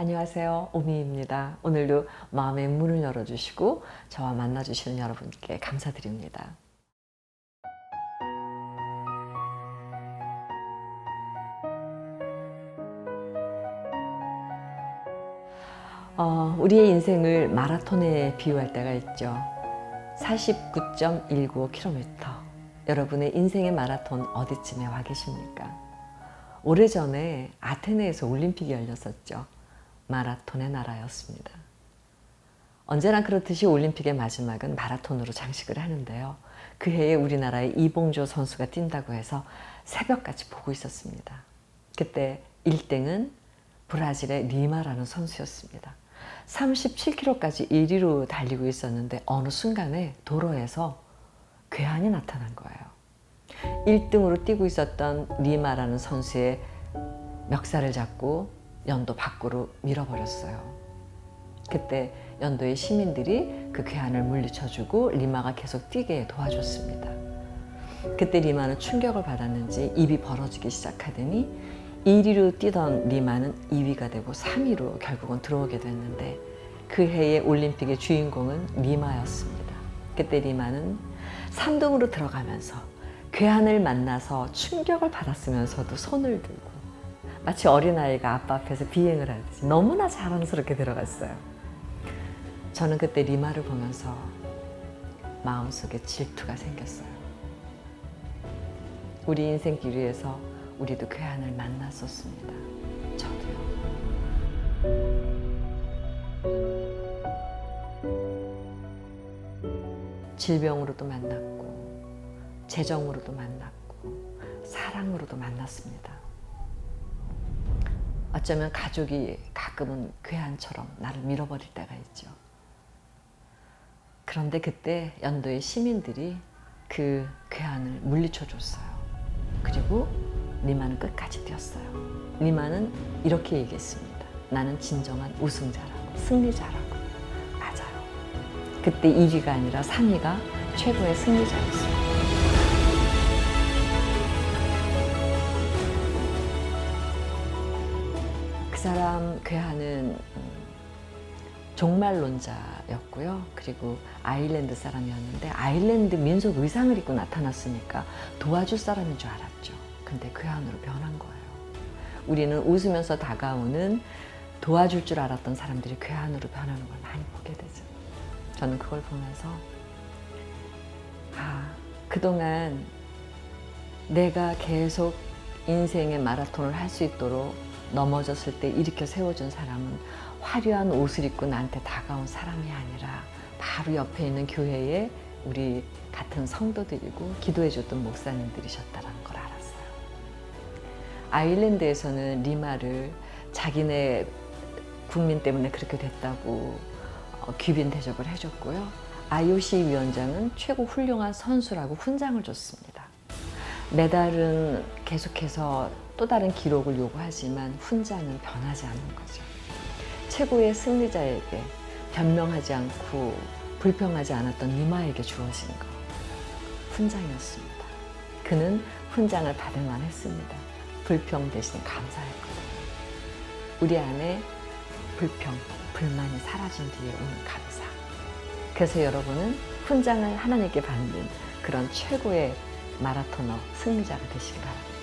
안녕하세요. 오미입니다. 오늘도 마음의 문을 열어주시고 저와 만나주시는 여러분께 감사드립니다. 어, 우리의 인생을 마라톤에 비유할 때가 있죠. 49.195km. 여러분의 인생의 마라톤 어디쯤에 와 계십니까? 오래전에 아테네에서 올림픽이 열렸었죠. 마라톤의 나라였습니다. 언제나 그렇듯이 올림픽의 마지막은 마라톤으로 장식을 하는데요. 그 해에 우리나라의 이봉조 선수가 뛴다고 해서 새벽까지 보고 있었습니다. 그때 1등은 브라질의 리마라는 선수였습니다. 37km까지 1위로 달리고 있었는데 어느 순간에 도로에서 괴한이 나타난 거예요. 1등으로 뛰고 있었던 리마라는 선수의 멱살을 잡고 연도 밖으로 밀어버렸어요. 그때 연도의 시민들이 그 괴한을 물리쳐주고 리마가 계속 뛰게 도와줬습니다. 그때 리마는 충격을 받았는지 입이 벌어지기 시작하더니 1위로 뛰던 리마는 2위가 되고 3위로 결국은 들어오게 됐는데 그 해의 올림픽의 주인공은 리마였습니다. 그때 리마는 3등으로 들어가면서 괴한을 만나서 충격을 받았으면서도 손을 들고 마치 어린아이가 아빠 앞에서 비행을 하듯이 너무나 자랑스럽게 들어갔어요. 저는 그때 리마를 보면서 마음속에 질투가 생겼어요. 우리 인생길 위에서 우리도 괴한을 만났었습니다. 저도요. 질병으로도 만났고, 재정으로도 만났고, 사랑으로도 만났습니다. 어쩌면 가족이 가끔은 괴한처럼 나를 밀어버릴 때가 있죠. 그런데 그때 연도의 시민들이 그 괴한을 물리쳐 줬어요. 그리고 니마는 끝까지 뛰었어요. 니마는 이렇게 얘기했습니다. 나는 진정한 우승자라고, 승리자라고. 맞아요. 그때 1위가 아니라 3위가 최고의 승리자였어요. 사람 괴한은 음, 종말론자였고요. 그리고 아일랜드 사람이었는데 아일랜드 민속 의상을 입고 나타났으니까 도와줄 사람인 줄 알았죠. 근데 괴한으로 변한 거예요. 우리는 웃으면서 다가오는 도와줄 줄 알았던 사람들이 괴한으로 변하는 걸 많이 보게 되죠. 저는 그걸 보면서 아, 그동안 내가 계속 인생의 마라톤을 할 수 있도록 넘어졌을 때 일으켜 세워준 사람은 화려한 옷을 입고 나한테 다가온 사람이 아니라 바로 옆에 있는 교회에 우리 같은 성도들이고 기도해줬던 목사님들이셨다는 걸 알았어요. 아일랜드에서는 리마를 자기네 국민 때문에 그렇게 됐다고 어, 귀빈 대접을 해줬고요. IOC 위원장은 최고 훌륭한 선수라고 훈장을 줬습니다. 메달은 계속해서 또 다른 기록을 요구하지만 훈장은 변하지 않는 거죠. 최고의 승리자에게 변명하지 않고 불평하지 않았던 니마에게 주어진 거 훈장이었습니다. 그는 훈장을 받을 만했습니다. 불평 대신 감사했거든요. 우리 안에 불평, 불만이 사라진 뒤에 오는 감사. 그래서 여러분은 훈장을 하나님께 받는 그런 최고의 마라토너 승리자가 되시기 바랍니다.